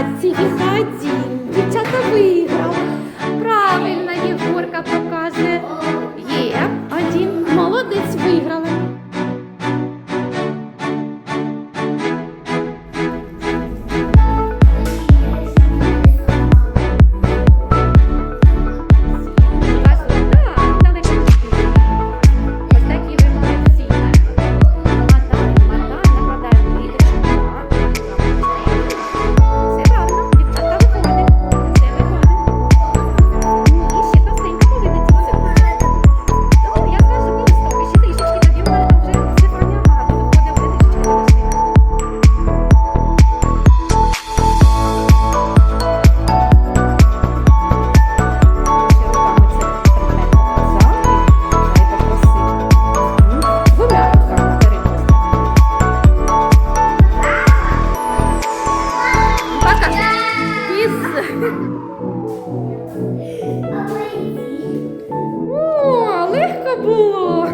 двадцять один. Дівчата виграли. О, легко було.